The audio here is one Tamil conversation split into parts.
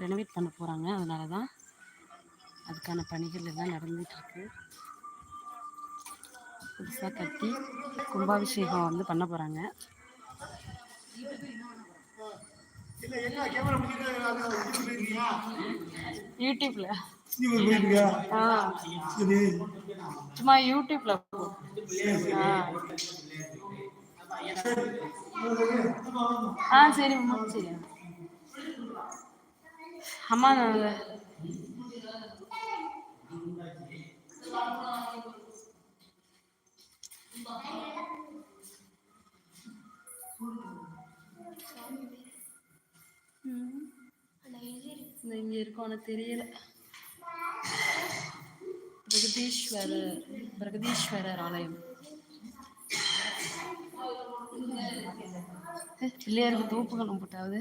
ரெனோவேட் பண்ண போகிறாங்க அதனால தான் அதுக்கான பணிகள் எல்லாம் நடந்துகிட்ருக்கு. புதுசாக கட்டி கும்பாபிஷேகம் வந்து பண்ண போகிறாங்க யூடியூப்ல. சும்மா யூடியூப்ல ஆ. ஆ சரி சரி. அம்மா இங்க இருக்கும் தெரியல. பிரகதீஸ்வரர் பிரகதீஸ்வரர் ஆலயம். பிள்ளையாருக்கு தூப்புகளும் போட்டாவது?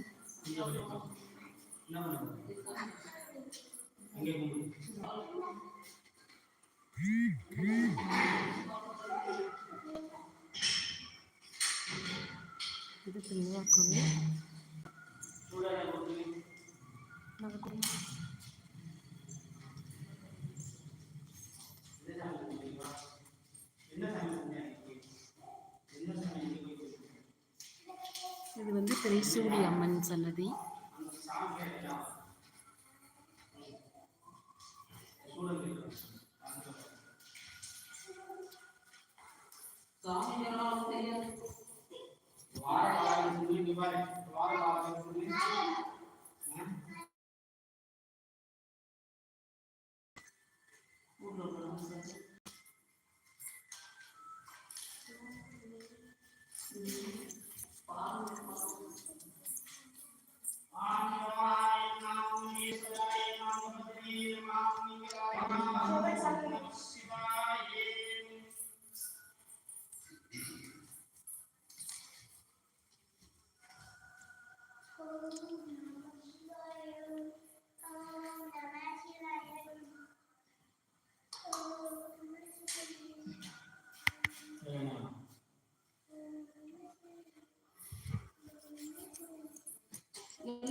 இது பிள்ளையார் கோவில் இது வந்து திரைசூடி அம்மன் சன்னதி. काम किया जाए सूरज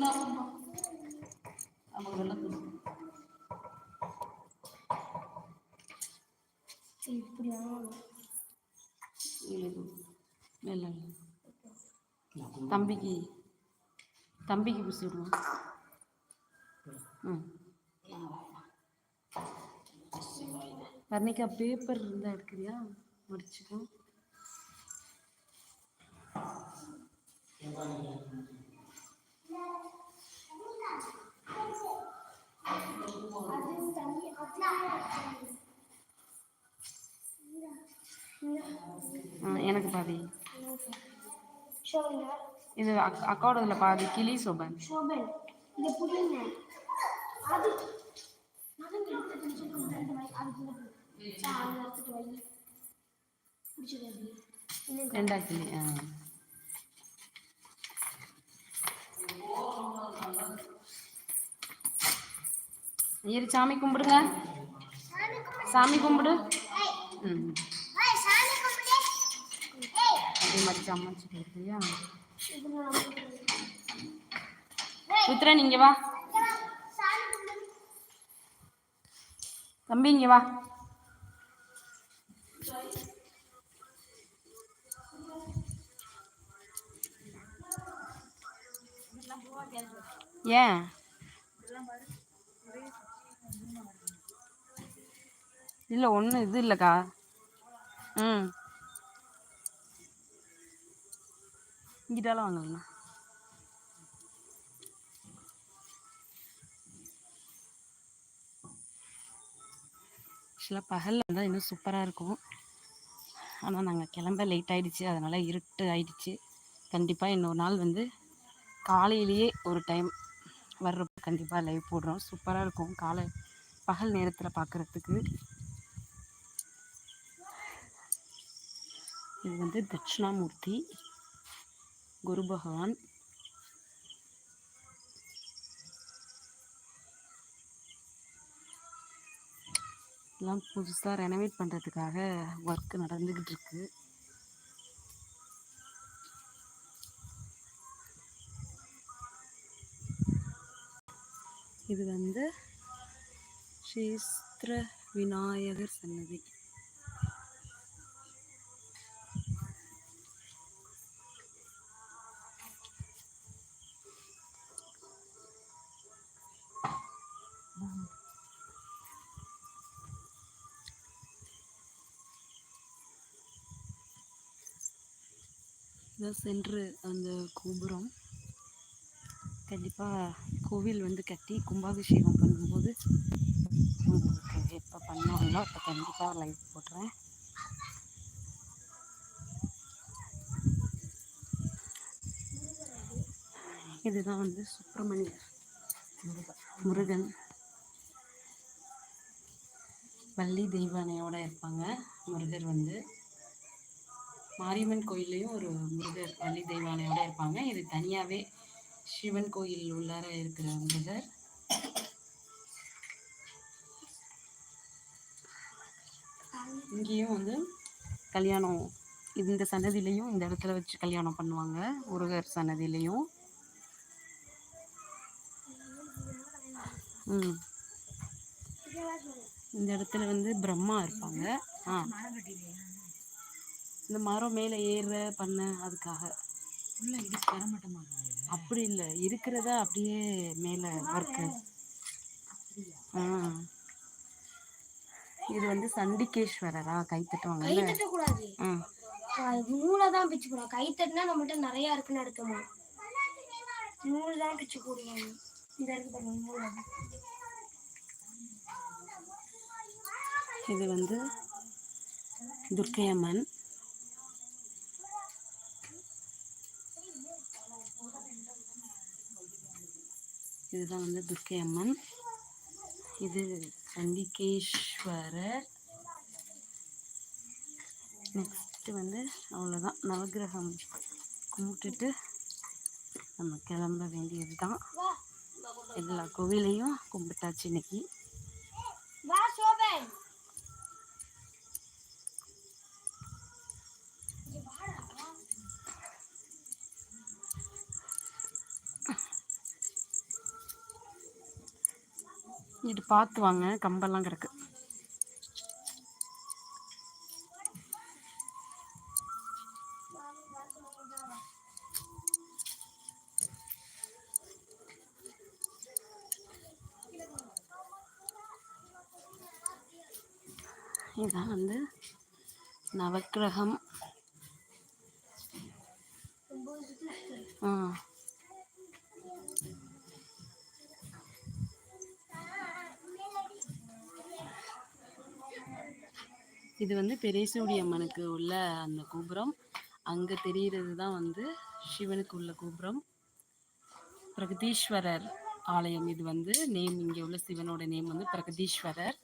என்ன நமக்கு வெள்ளம் மேல தம்பிக்கு தம்பிக்கு பூசி விடுவோம். ம். வர்ணிக்கா பேப்பர் இருந்தால் எடுக்கிறியா? முடிச்சுக்கோ. எனக்கு பாதி. இது அக் அக்காவோடதுல பாதி கிளி சோபன். புடிங்க. அது எடுத்து பிடிச்சிருக்கோம் ரெண்டு வை அதுக்குள்ள சார் எடுத்துட்டு வை பிடிச்சிருக்காது இன்னும் ரெண்டா கிளி ஆ ஐயரு சாமி கும்பிடுங்க. சாமி கும்பிடு. ம். அதே மாதிரி சமைச்சு கொடுக்குறியா நீங்க வா. தம்பி இங்க வா. ஏன்? இல்லை ஒன்றும் இது இல்லைக்கா. ம். இங்கிட்டாலும் வாங்கலாம் ஆக்சுவலாக பகலில் இருந்தால் இன்னும் சூப்பராக இருக்கும். ஆனால் நாங்கள் கிளம்ப லேட் ஆகிடுச்சு அதனால் இருட்டு ஆயிடுச்சு. கண்டிப்பாக இன்னொரு நாள் வந்து காலையிலேயே ஒரு டைம் வர்றப்போ கண்டிப்பாக லைவ் போடுறோம். சூப்பராக இருக்கும். காலை பகல் நேரத்தில் பார்க்குறதுக்கு இது வந்து தட்சிணாமூர்த்தி குரு பகவான். எல்லாம் புதுசாக ரெனோவேட் பண்ணுறதுக்காக ஒர்க் நடந்துக்கிட்டு இருக்கு. இது வந்து ஸ்ரீஸ்திர விநாயகர் சன்னதி. இதான் சென்ட்ரு அந்த கோபுரம் கண்டிப்பாக கோவில் வந்து கட்டி கும்பாபிஷேகம் பண்ணும்போது உங்களுக்கு எப்போ பண்ணுவாங்களோ அப்போ கண்டிப்பாக லைவ் போடுறேன். இதுதான் வந்து சுப்பிரமணியர் முருகன். வள்ளி தெய்வானையோட இருப்பாங்க. முருகர் வந்து மாரியம்மன் கோயில்லையும் ஒரு முருகர் வள்ளி தெய்வாலயோட இருப்பாங்க. இது தனியாகவே சிவன் கோயில் உள்ளார இருக்கிற முருகர். இங்கேயும் வந்து கல்யாணம் இந்த சன்னதிலையும் இந்த இடத்துல வச்சு கல்யாணம் பண்ணுவாங்க. முருகர் சன்னதிலையும் ம். இந்த இடத்துல வந்து பிரம்மா இருப்பாங்க. ஆ. இந்த மரம் மேலே ஏற பண்ண அதுக்காக. உள்ள இடிச்சு தர மாட்டோமா? அப்படி இல்லை. இருக்கிறத அப்படியே மேலே ஒர்க்கு ஆ. இது வந்து சண்டிகேஸ்வரரா கை கை தட்டுவாங்கல்ல தட்டக்கூடாது. ஆ. நூலை தான் பிச்சு போடுவோம் கை தட்டினா நம்மகிட்ட நிறைய இருக்குன்னு அர்த்தமா? நூல் தான் பிச்சு இருக்கு பாருங்க நூல் இது வந்து துர்க்கை இதுதான் வந்து துர்க்கை அம்மன் இது சண்டிகேஸ்வரர் நெக்ஸ்ட்டு வந்து அவ்வளோதான் நவக்கிரகம் கும்பிட்டுட்டு நம்ம கிளம்ப வேண்டியது தான் எல்லா கோவிலையும் கும்பிட்டாச்சு இன்னைக்கு. பார்த்து வாங்க கம்பெல்லாம் கிடக்கு. இதான் வந்து நவக்கிரகம் இது வந்து பெரியசூடி அம்மனுக்கு உள்ள அந்த கோபுரம். அங்கே தெரிகிறது தான் வந்து சிவனுக்கு உள்ள கோபுரம். பிரகதீஸ்வரர் ஆலயம் இது வந்து நேம் இங்கே உள்ள சிவனோட நேம் வந்து பிரகதீஸ்வரர்.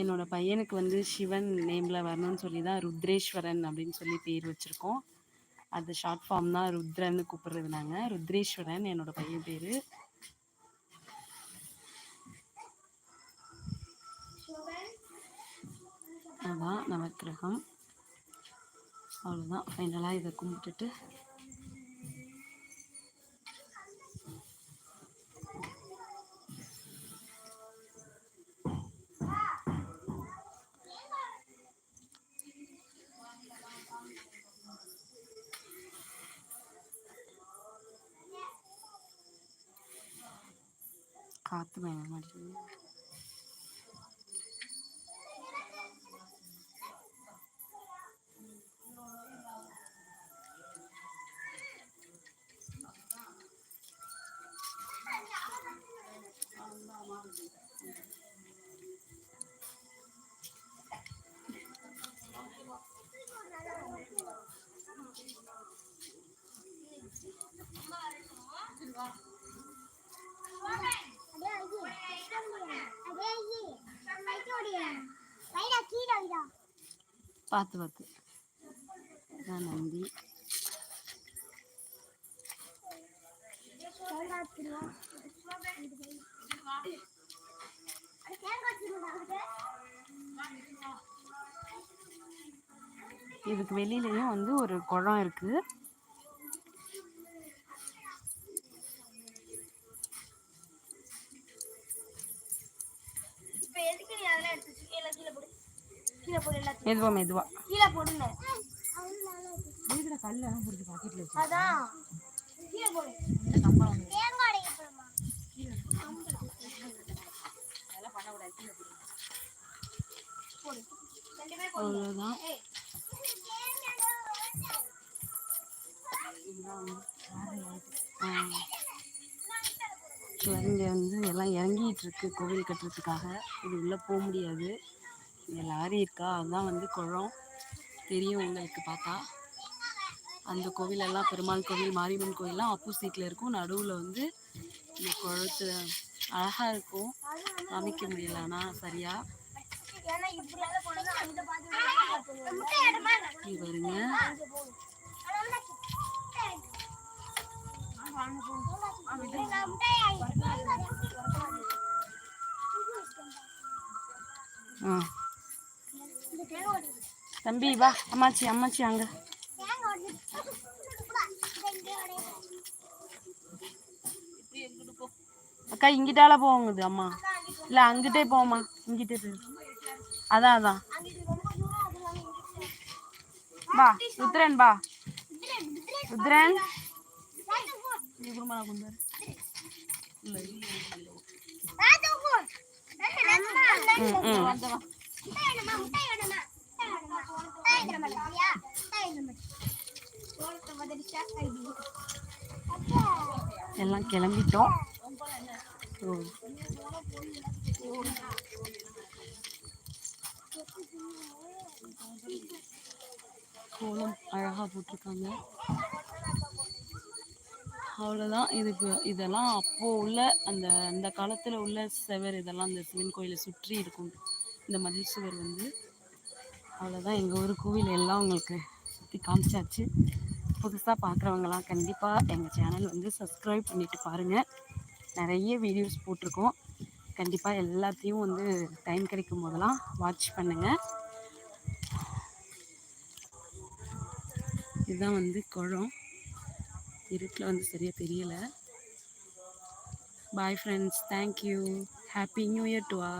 என்னோட பையனுக்கு வந்து சிவன் நேமில் வரணும்னு சொல்லி தான் ருத்ரேஸ்வரன் அப்படின்னு சொல்லி பேர் வச்சுருக்கோம். அது ஷார்ட் ஃபார்ம் தான் ருத்ரன்னு கூப்பிட்றது நாங்கள் ருத்ரேஸ்வரன் என்னோட பையன் பேர். அதான் நவக்கிரகம் அவ்வளோதான் ஃபைனலாக இதை கும்பிட்டுட்டு காற்று பயண பார்த்து பார்த்து. இதான் நந்தி இதுக்கு வெளியிலையும் வந்து ஒரு குளம் இருக்குது மெதுவா மெதுவா. கீழே போடுங்க. இருக்கிற கல்லெல்லாம் பிடிச்சி பாக்கெட்ல வச்சு அதான். கீழே போடு. கம்பா வந்து. போடு. ரெண்டு பேரும் இங்கே வந்து எல்லாம் இறங்கிட்டு இருக்கு கோவில் கட்டுறதுக்காக. இது உள்ளே போக முடியாது. இங்கே லாரி இருக்கா? அதுதான் வந்து குளம் தெரியும் உங்களுக்கு பார்த்தா. அந்த கோவிலெல்லாம் பெருமாள் கோவில் மாரியம்மன் கோவிலெலாம் ஆப்போசிட்டில் இருக்கும். நடுவில் வந்து இந்த குளத்து அழகாக இருக்கும். காமிக்க முடியலன்னா சரியா? பாருங்க. ஆ. தம்பி வா அம்மாச்சி அம்மாச்சி அங்கே. அக்கா இங்கிட்டால போகுது அம்மா. இல்லை அங்கிட்டே போம்மா. இங்கிட்டே போ அதான் அதான். வா ருத்ரன் வா. ருத்ரன். ம் ம். எல்லாம் கிளம்பிட்டோம். கோலம் அழகாக போட்டிருக்காங்க. அவ்வளோதான் இதுக்கு இதெல்லாம் அப்போது உள்ள அந்த அந்த காலத்தில் உள்ள செவர் இதெல்லாம் அந்த சிவன் கோயிலை சுற்றி இருக்கும். இந்த மதில் சுவர் வந்து. அவ்வளோதான் எங்கள் ஊர் கோவில் எல்லாம் உங்களுக்கு சுற்றி காமிச்சாச்சு. புதுசாக பார்க்குறவங்களாம் கண்டிப்பாக எங்கள் சேனல் வந்து சப்ஸ்கிரைப் பண்ணிவிட்டு பாருங்கள் நிறைய வீடியோஸ் போட்டிருக்கோம். கண்டிப்பாக எல்லாத்தையும் வந்து டைம் கிடைக்கும் போதெல்லாம் வாட்ச் பண்ணுங்கள் இதுதான் வந்து குளம். இருட்டில் வந்து சரியாக தெரியலை. Bye friends thank you happy new year to all